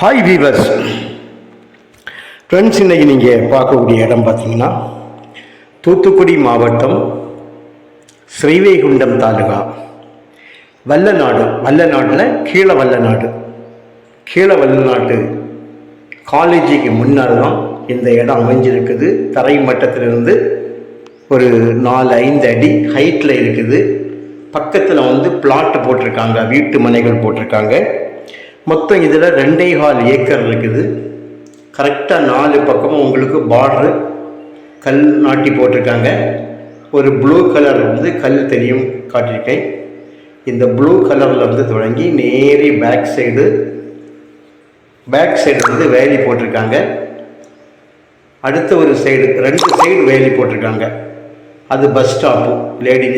Hi viewers friends இன்னைக்கு நீங்கள் பார்க்கக்கூடிய இடம் பார்த்தீங்கன்னா தூத்துக்குடி மாவட்டம் ஸ்ரீவைகுண்டம் தாலுகா. வல்லநாடு வல்லநாட்டில் கீழ வல்லநாடு. கீழ வல்லநாட்டு காலேஜுக்கு முன்னால் தான் இந்த இடம் அமைஞ்சிருக்குது. தரை மட்டத்திலிருந்து ஒரு நாலு ஐந்து அடி ஹைட்டில் இருக்குது. பக்கத்தில் வந்து பிளாட் போட்டிருக்காங்க வீட்டு மனைகள் போட்டிருக்காங்க. மொத்தம் இதில் ரெண்டே கால் ஏக்கர் இருக்குது. கரெக்டாக நாலு பக்கமும் உங்களுக்கு பார்டரு கல் நாட்டி போட்டிருக்காங்க. ஒரு ப்ளூ கலர் வந்து கல் தெரியும் காட்டியிருக்கேன். இந்த ப்ளூ கலரில் வந்து தொடங்கி நேரே பேக் சைடு பேக் சைடு வந்து வேலி போட்டிருக்காங்க. அடுத்த ஒரு சைடு ரெண்டு சைடு வேலி போட்டிருக்காங்க. அது பஸ் ஸ்டாப்பு லேடி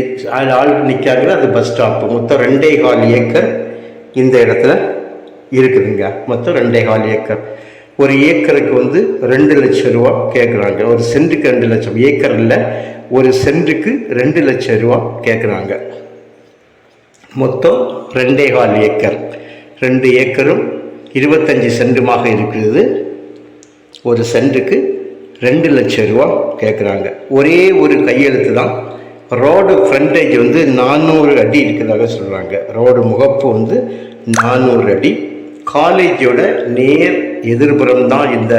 ஆள் நிற்காங்க அது பஸ் ஸ்டாப்பு மொத்தம் ரெண்டே கால் ஏக்கர் இந்த இடத்துல. இருக்குதுங்க. மொத்தம் ரெண்டே கால் ஏக்கர். ஒரு ஏக்கருக்கு வந்து ரெண்டு லட்சம் ரூபா கேட்குறாங்க ஒரு சென்ட்டுக்கு ரெண்டு லட்சம். ஏக்கர் இல்லை ஒரு சென்ட்டுக்கு ரெண்டு லட்சம் ரூபா கேட்குறாங்க மொத்தம் ரெண்டே கால் ஏக்கர். ரெண்டு ஏக்கரும் இருபத்தஞ்சி சென்ட்டுமாக இருக்கிறது ஒரு சென்ட்டுக்கு ரெண்டு லட்சம் ரூபா கேட்குறாங்க ஒரே ஒரு கையெழுத்து தான். ரோடு ஃப்ரண்டேஜ் வந்து நானூறு அடி இருக்கிறதாக சொல்கிறாங்க ரோடு முகப்பு வந்து நானூறு அடி காலேஜோட நேர் எதிர்புறம் தான் இந்த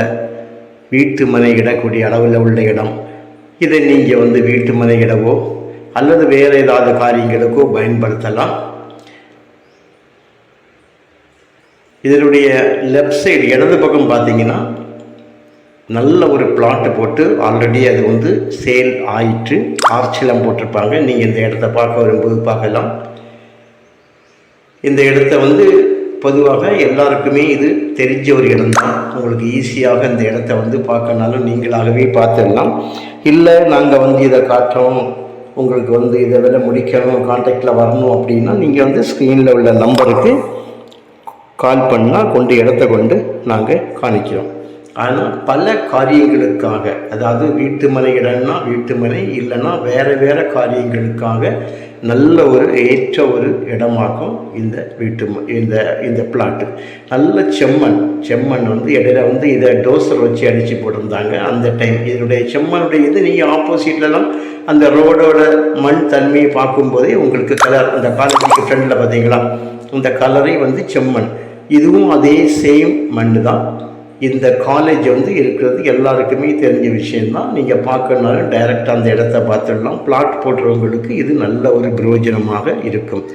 வீட்டு மனை இடக்கூடிய அளவில் உள்ள இடம். இதை நீங்கள் வந்து வீட்டு மனை இடவோ அல்லது வேறு ஏதாவது காரியங்களுக்கோ பயன்படுத்தலாம். இதனுடைய லெஃப்ட் சைடு இடது பக்கம் பார்த்தீங்கன்னா நல்ல ஒரு பிளாட்டு போட்டு ஆல்ரெடி அது வந்து சேல் ஆயிற்று. ஆர்ச்சிலாம் போட்டிருப்பாங்க. நீங்கள் இந்த இடத்த பார்க்க வரும்போது பார்க்கலாம். இந்த இடத்த வந்து பொதுவாக எல்லாருக்குமே இது தெரிஞ்ச ஒரு இடம் தான் உங்களுக்கு ஈஸியாக இந்த இடத்த வந்து பார்க்கனாலும் நீங்களாகவே பார்த்துடலாம். இல்லை நாங்கள் வந்து இதை காட்டுறோம் உங்களுக்கு வந்து இதை வேலை முடிக்கணும் கான்டாக்டில் வரணும் அப்படின்னா நீங்கள் வந்து ஸ்க்ரீனில் உள்ள நம்பருக்கு கால் பண்ணால் கொண்டு இடத்த கொண்டு நாங்கள் காணிக்கிறோம். ஆனால் பல காரியங்களுக்காக அதாவது வீட்டு மனை இடம்னா வீட்டு மனை இல்லைன்னா வேறு வேறு காரியங்களுக்காக நல்ல ஒரு ஏற்ற ஒரு இடமாகும் இந்த வீட்டு இந்த இந்த பிளாட்டு நல்ல செம்மண் செம்மண் வந்து இடையில வந்து இதை டோசர் வச்சு அடித்து போட்டிருந்தாங்க அந்த டைம் இதனுடைய செம்மனுடைய இது நீங்கள் ஆப்போசிட்லலாம் அந்த ரோடோட மண் தன்மையை பார்க்கும்போதே உங்களுக்கு கலர் அந்த காலேஜுக்கு ஃப்ரெண்டில் பார்த்தீங்களா? இந்த கலரை வந்து செம்மண். இதுவும் அதே சேம் மண் தான் இந்த காலேஜ் வந்து இருக்கிறது எல்லாருக்குமே தெரிஞ்ச விஷயந்தான் நீங்கள் பார்க்கணுனாலும் டைரெக்டாக அந்த இடத்த பார்த்துடலாம். பிளாட் போடுறவங்களுக்கு இது நல்ல ஒரு பிரயோஜனமாக இருக்கும்.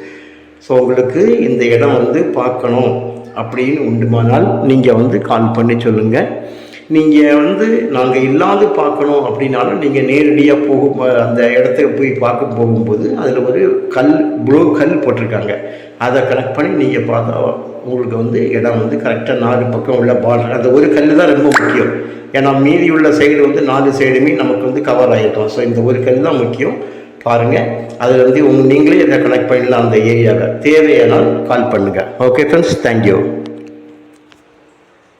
ஸோ உங்களுக்கு இந்த இடம் வந்து பார்க்கணும் அப்படின்னு உண்டுமானால் நீங்கள் வந்து கால் பண்ணி சொல்லுங்கள் நீங்கள் வந்து நாங்கள் இல்லாது பார்க்கணும் அப்படின்னாலும் நீங்கள் நேரடியாக போகும் அந்த இடத்த போய் பார்க்க போகும்போது அதில் ஒரு கல் ப்ளூ கல் போட்டிருக்காங்க. அதை கனெக்ட் பண்ணி நீங்கள் பார்த்தா உங்களுக்கு வந்து இடம் வந்து கரெக்டாக நாலு பக்கம் உள்ள பார்டர் அந்த ஒரு கல் தான் ரொம்ப முக்கியம். ஏன்னா மீதி உள்ள சைடு வந்து நாலு சைடுமே நமக்கு வந்து கவர் ஆகிட்டோம் ஸோ இந்த ஒரு கல் தான் முக்கியம். பாருங்கள் அதில் வந்து உங்க நீங்களே இதை கனெக்ட் பண்ணலாம் அந்த ஏரியாவை தேவையானால் கால் பண்ணுங்கள் ஓகே ஃப்ரெண்ட்ஸ் தேங்க்யூ